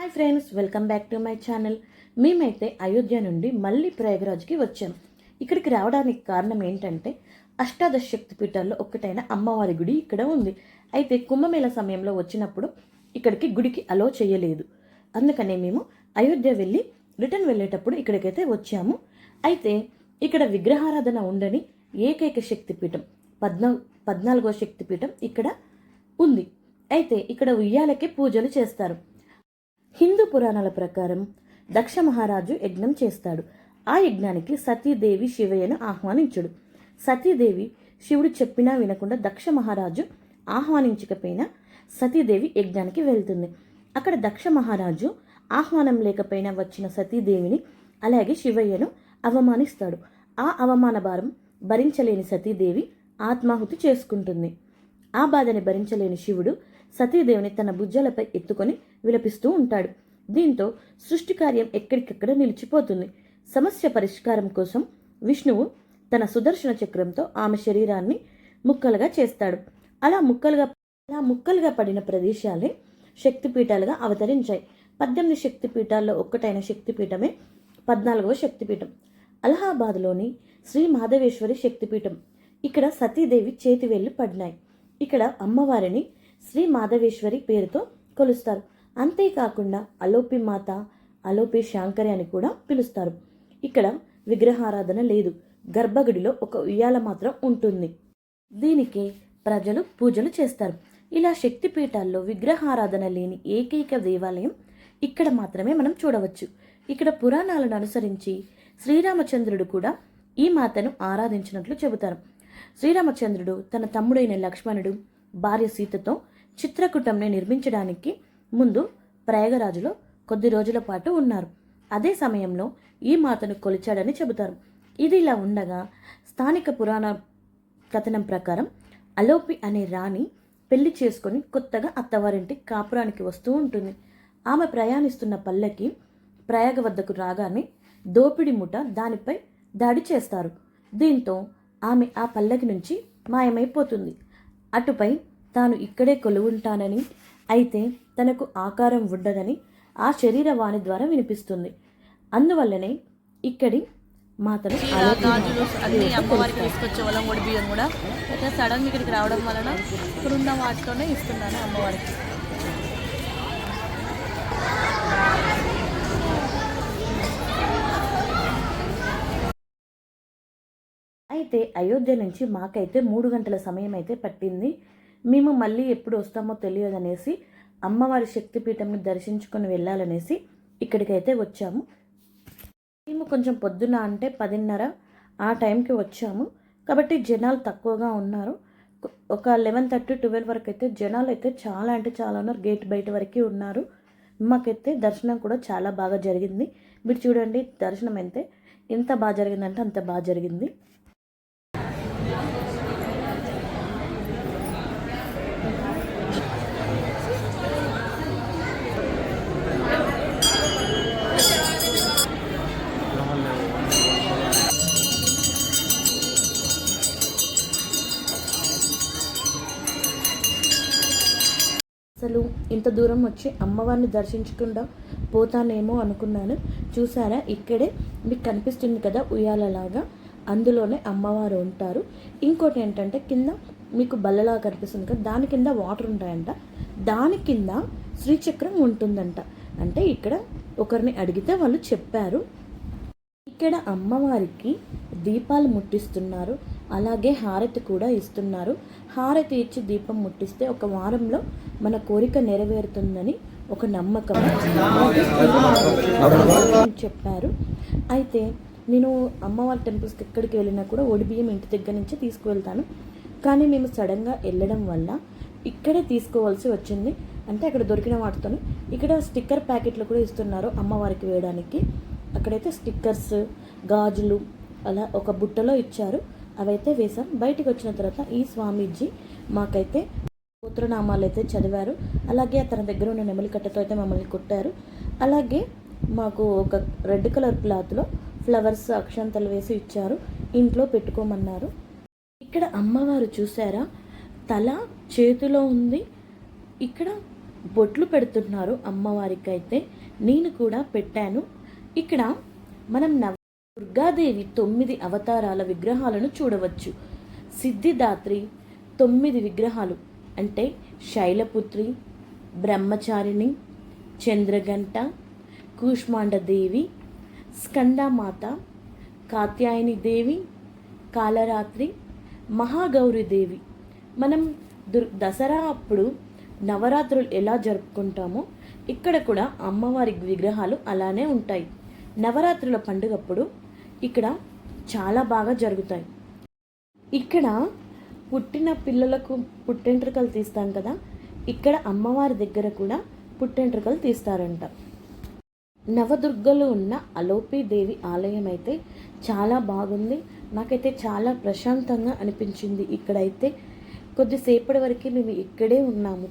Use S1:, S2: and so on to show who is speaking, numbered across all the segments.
S1: Hi friends welcome back to my channel. మేమైతే అయోధ్య నుండి మళ్ళీ ప్రయాగరాజ్కి వచ్చాం. ఇక్కడికి రావడానికి కారణం ఏంటంటే అష్టాదశ శక్తి పీఠాల్లో ఒకటైన అమ్మవారి గుడి ఇక్కడ ఉంది. అయితే కుంభమేళ సమయంలో వచ్చినప్పుడు ఇక్కడికి గుడికి అలో చేయలేదు. అందుకనే మేము అయోధ్య వెళ్ళి రిటర్న్ వెళ్ళేటప్పుడు ఇక్కడికైతే వచ్చాము. అయితే ఇక్కడ విగ్రహారాధన ఉండని ఏకైక శక్తిపీఠం పద్నా పద్నాలుగో శక్తిపీఠం ఇక్కడ ఉంది. అయితే ఇక్కడ ఉయ్యాలకే పూజలు చేస్తారు. హిందూ పురాణాల ప్రకారం దక్ష మహారాజు యజ్ఞం చేస్తాడు. ఆ యజ్ఞానికి సతీదేవి శివయ్యను ఆహ్వానించుడు. సతీదేవి శివుడు చెప్పినా వినకుండా దక్ష మహారాజు ఆహ్వానించకపోయినా సతీదేవి యజ్ఞానికి వెళ్తుంది. అక్కడ దక్ష మహారాజు ఆహ్వానం లేకపోయినా వచ్చిన సతీదేవిని అలాగే శివయ్యను అవమానిస్తాడు. ఆ అవమాన భారం భరించలేని సతీదేవి ఆత్మాహుతి చేసుకుంటుంది. ఆ బాధని భరించలేని శివుడు సతీదేవిని తన భుజాలపై ఎత్తుకొని విలపిస్తూ ఉంటాడు. దీంతో సృష్టి కార్యం ఎక్కడికక్కడ నిలిచిపోతుంది. సమస్య పరిష్కారం కోసం విష్ణువు తన సుదర్శన చక్రంతో ఆమె శరీరాన్ని ముక్కలుగా చేస్తాడు. అలా ముక్కలుగా అలా ముక్కలుగా పడిన ప్రదేశాలే శక్తిపీఠాలుగా అవతరించాయి. పద్దెనిమిది శక్తిపీఠాల్లో ఒక్కటైన శక్తిపీఠమే పద్నాలుగవ శక్తిపీఠం. అలహాబాద్లోని శ్రీ మాధవేశ్వరి శక్తిపీఠం. ఇక్కడ సతీదేవి చేతివేళ్ళు పడినాయి. ఇక్కడ అమ్మవారిని శ్రీ మాధవేశ్వరి పేరుతో కొలుస్తారు. అంతేకాకుండా అలోపి మాత అలోపి శాంకరి అని కూడా పిలుస్తారు. ఇక్కడ విగ్రహారాధన లేదు. గర్భగుడిలో ఒక ఉయ్యాల మాత్రం ఉంటుంది. దీనికి ప్రజలు పూజలు చేస్తారు. ఇలా శక్తిపీఠాల్లో విగ్రహారాధన లేని ఏకైక దేవాలయం ఇక్కడ మాత్రమే మనం చూడవచ్చు. ఇక్కడ పురాణాలను అనుసరించి శ్రీరామచంద్రుడు కూడా ఈ మాతను ఆరాధించినట్లు చెబుతారు. శ్రీరామచంద్రుడు తన తమ్ముడైన లక్ష్మణుడు భార్య సీతతో చిత్రకూటంని నిర్మించడానికి ముందు ప్రయాగరాజులో కొద్ది రోజుల పాటు ఉన్నారు. అదే సమయంలో ఈ మాతను కొలిచాడని చెబుతారు. ఇది ఇలా ఉండగా స్థానిక పురాణ కథనం ప్రకారం అలోపి అనే రాణి పెళ్ళి చేసుకొని కొత్తగా అత్తవారింటి కాపురానికి వస్తూ ఉంటుంది. ఆమె ప్రయాణిస్తున్న పల్లెకి ప్రయాగ వద్దకు రాగానే దోపిడి ముఠ దానిపై దాడి చేస్తారు. దీంతో ఆమె ఆ పల్లకి నుంచి మాయమైపోతుంది. అటుపై తాను ఇక్కడే కొలువుంటానని అయితే తనకు ఆకారం ఉండదని ఆ శరీర వాణి ద్వారా వినిపిస్తుంది. అందువల్లనే ఇక్కడి మాతను
S2: గాజులు అన్ని అమ్మవారికి తీసుకొచ్చే వాళ్ళం బియ్యం కూడా. అయితే సడన్ ఇక్కడికి రావడం వలన ఇక్కడున్న వాటితోనే ఇస్తున్నాను అమ్మవారికి.
S1: అయితే అయోధ్య నుంచి మాకైతే మూడు గంటల సమయం అయితే పట్టింది. మేము మళ్ళీ ఎప్పుడు వస్తామో తెలియదనేసి అమ్మవారి శక్తిపీఠంని దర్శించుకొని వెళ్ళాలనేసి ఇక్కడికైతే వచ్చాము. మేము కొంచెం పొద్దున అంటే పదిన్నర ఆ టైంకి వచ్చాము. కాబట్టి జనాలు తక్కువగా ఉన్నారు. ఒక లెవెన్ థర్టీ ట్వెల్వ్ వరకు అయితే జనాలు అయితే చాలా అంటే చాలా ఉన్నారు. గేట్ బయట వరకు ఉన్నారు. మాకైతే దర్శనం కూడా చాలా బాగా జరిగింది. మీరు చూడండి దర్శనం అయితే ఎంత బాగా జరిగిందంటే అంత బాగా జరిగింది. అసలు ఇంత దూరం వచ్చి అమ్మవారిని దర్శించకుండా పోతానేమో అనుకున్నాను. చూసారా ఇక్కడే మీకు కనిపిస్తుంది కదా ఉయ్యాలలాగా. అందులోనే అమ్మవారు ఉంటారు. ఇంకోటి ఏంటంటే కింద మీకు బల్లలా కనిపిస్తుంది కదా దాని కింద వాటర్ ఉంటాయంట. దాని కింద శ్రీచక్రం ఉంటుందంట. అంటే ఇక్కడ ఒకరిని అడిగితే వాళ్ళు చెప్పారు. ఇక్కడ అమ్మవారికి దీపాలు ముట్టిస్తున్నారు. అలాగే హారతి కూడా ఇస్తున్నారు. హారతి ఇచ్చి దీపం ముట్టిస్తే ఒక వారంలో మన కోరిక నెరవేరుతుందని ఒక నమ్మకం. చెప్పారు. అయితే నేను అమ్మవారి టెంపుల్స్కి ఎక్కడికి వెళ్ళినా కూడా ఒడి బియ్యం ఇంటి దగ్గర నుంచి తీసుకువెళ్తాను. కానీ మేము సడన్గా వెళ్ళడం వల్ల ఇక్కడే తీసుకోవాల్సి వచ్చింది. అంటే అక్కడ దొరికిన వాటితో ఇక్కడ స్టిక్కర్ ప్యాకెట్లు కూడా ఇస్తున్నారు అమ్మవారికి వేయడానికి. అక్కడైతే స్టిక్కర్స్ గాజులు అలా ఒక బుట్టలో ఇచ్చారు. అవైతే వేసాం బయటకు వచ్చిన తర్వాత ఈ స్వామీజీ మాకైతే గోత్రనామాలు అయితే చదివారు. అలాగే అతని దగ్గర ఉన్న నెమలి కట్టతో అయితే మమ్మల్ని కొట్టారు. అలాగే మాకు ఒక రెడ్ కలర్ క్లాత్లో ఫ్లవర్స్ అక్షంతలు వేసి ఇచ్చారు. ఇంట్లో పెట్టుకోమన్నారు. ఇక్కడ అమ్మవారు చూసారా? తల చేతిలో ఉంది. ఇక్కడ బొట్లు పెడుతున్నారు అమ్మవారికి అయితే నేను కూడా పెట్టాను. ఇక్కడ మనం నవ దుర్గాదేవి తొమ్మిది అవతారాల విగ్రహాలను చూడవచ్చు. సిద్ధిదాత్రి తొమ్మిది విగ్రహాలు అంటే శైలపుత్రి బ్రహ్మచారిణి చంద్రగంట కూష్మాండదేవి స్కందమాత కాత్యాయని దేవి కాలరాత్రి మహాగౌరి దేవి మనం దుర్ దసరా అప్పుడు నవరాత్రులు ఎలా జరుపుకుంటామో ఇక్కడ కూడా అమ్మవారి విగ్రహాలు అలానే ఉంటాయి. నవరాత్రుల పండుగప్పుడు ఇక్కడ చాలా బాగా జరుగుతాయి. ఇక్కడ పుట్టిన పిల్లలకు పుట్టెంట్రుకలు తీస్తాం కదా ఇక్కడ అమ్మవారి దగ్గర కూడా పుట్టెంట్రుకలు తీస్తారంట. నవదుర్గలో ఉన్న అలోపీదేవి ఆలయం అయితే చాలా బాగుంది. నాకైతే చాలా ప్రశాంతంగా అనిపించింది. ఇక్కడైతే కొద్దిసేపటి వరకు మేము ఇక్కడే ఉన్నాము.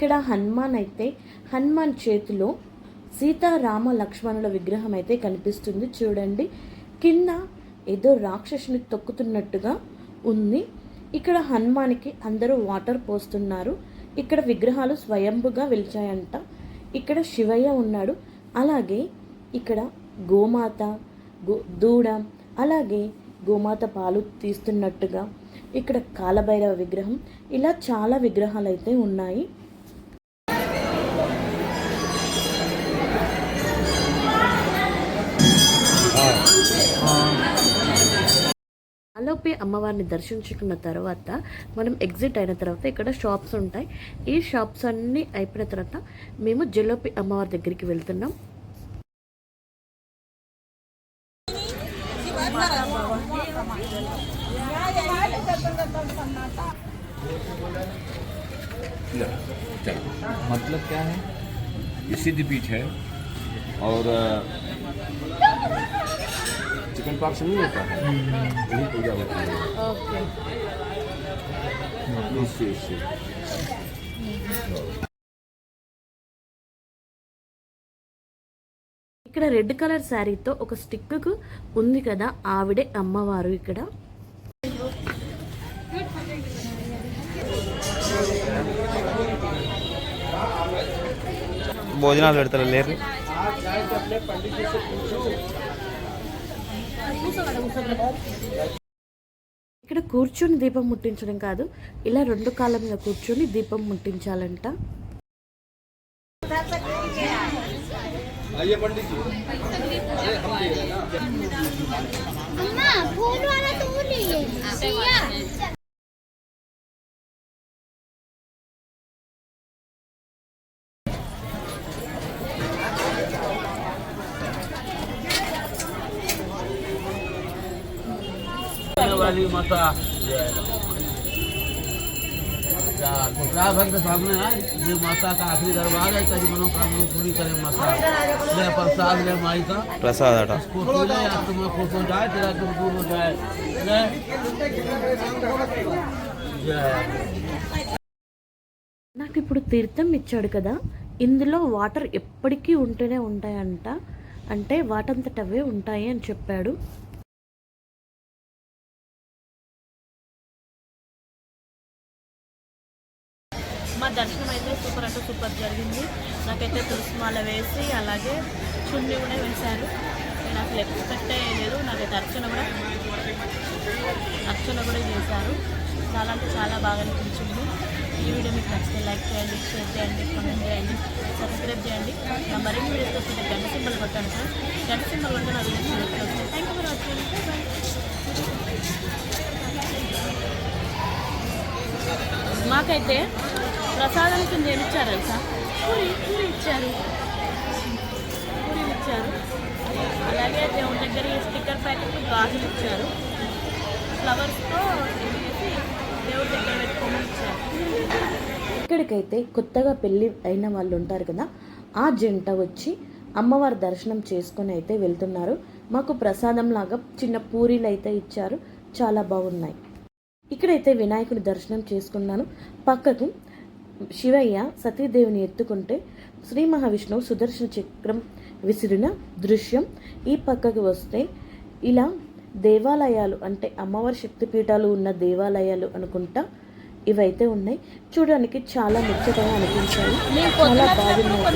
S1: ఇక్కడ హనుమాన్ అయితే హనుమాన్ చేతిలో సీతారామ లక్ష్మణుల విగ్రహం అయితే కనిపిస్తుంది. చూడండి కింద ఏదో రాక్షసుని తొక్కుతున్నట్టుగా ఉంది. ఇక్కడ హనుమానికి అందరూ వాటర్ పోస్తున్నారు. ఇక్కడ విగ్రహాలు స్వయంభుగా వెలిచాయంట. ఇక్కడ శివయ్య ఉన్నాడు. అలాగే ఇక్కడ గోమాత గో దూడ అలాగే గోమాత పాలు తీస్తున్నట్టుగా ఇక్కడ కాలభైరవ విగ్రహం. ఇలా చాలా విగ్రహాలు అయితే ఉన్నాయి. అలోపే అమ్మవారిని దర్శించుకున్న తర్వాత మనం ఎగ్జిట్ అయిన తర్వాత ఇక్కడ షాప్స్ ఉంటాయి ఈ షాప్స్ అన్నీ అయిపోయిన తర్వాత మేము జలోపి అమ్మవారి దగ్గరికి వెళ్తున్నాం
S3: मतलब क्या है ये सिद्धपीठ है और चिकन पॉक्स नहीं होता है वही पूजा होती है इससे इससे
S1: ఇక్కడ రెడ్ కలర్ శారీతో ఒక స్టిక్కు ఉంది కదా ఆవిడే అమ్మవారు ఇక్కడ
S4: భోజనాలు పెడతారు లేరు
S1: ఇక్కడ కూర్చొని దీపం ముట్టించడం కాదు ఇలా రెండు కాళ్ళ మీద కూర్చొని దీపం ముట్టించాలంట.
S5: అమ్మా गुजरात भर के सामने आए ये माता का आखिरी दरबार है कभी मनोकामना पूरी करे माता ले प्रसाद ले माई का
S4: ప్రసాద్ అట
S5: खुश हो जाए या तुम खुश हो जाए तेरा दुख दूर हो जाए ले जय
S1: నాకు ఇప్పుడు తీర్థం ఇచ్చాడు కదా ఇందులో వాటర్ ఎప్పటికీ ఉంటూనే ఉంటాయంట అంటే వాటంతట అవే ఉంటాయి అని చెప్పాడు
S2: దర్శనం అయితే సూపర్ అంటే సూపర్ జరిగింది. నాకైతే తులసి మాల వేసి అలాగే చున్నీ కూడా వేశారు. నేను అసలు ఎక్స్పెక్ట్ లేదు. నాకైతే అర్చన కూడా అర్చన కూడా చేశారు. చాలా అంటే చాలా బాగా అనిపించింది. ఈ వీడియో మీకు నచ్చితే లైక్ చేయండి షేర్ చేయండి కామెంట్ చేయండి సబ్స్క్రైబ్ చేయండి. నా మరిన్ని వీడియోస్ వస్తుంటే గంట సింబల్ కొట్టండి సార్. గంట సింబల్ కొట్టే నా videos thank you for watching మాకైతే ప్రసాదం కింద ఏమి ఇచ్చారు తెలుసా? పూరి పూరి ఇచ్చారు. పూరీలు ఇచ్చారు. అలాగే దేవుని దగ్గర ఈ స్టిక్కర్ ప్యాకెట్ గాజులు ఇచ్చారు. ఫ్లవర్స్తో వేసి దేవుడి దగ్గర పెట్టుకోమని ఇచ్చారు.
S1: ఇక్కడికైతే కొత్తగా పెళ్ళి అయిన వాళ్ళు ఉంటారు కదా ఆ జంట వచ్చి అమ్మవారి దర్శనం చేసుకొని అయితే వెళ్తున్నారు. మాకు ప్రసాదం లాగా చిన్న పూరీలు అయితే ఇచ్చారు. చాలా బాగున్నాయి. ఇక్కడైతే వినాయకుడి దర్శనం చేసుకున్నాను. పక్కకు శివయ్య సతీదేవిని ఎత్తుకుంటే శ్రీ మహావిష్ణువు సుదర్శన చక్రం విసిరిన దృశ్యం ఈ పక్కకు వస్తే ఇలా దేవాలయాలు అంటే అమ్మవారి శక్తిపీఠాలు ఉన్న దేవాలయాలు అనుకుంటా ఇవైతే ఉన్నాయి. చూడడానికి చాలా ముచ్చటగా అనిపించాయి. చాలా బాగున్నాయి.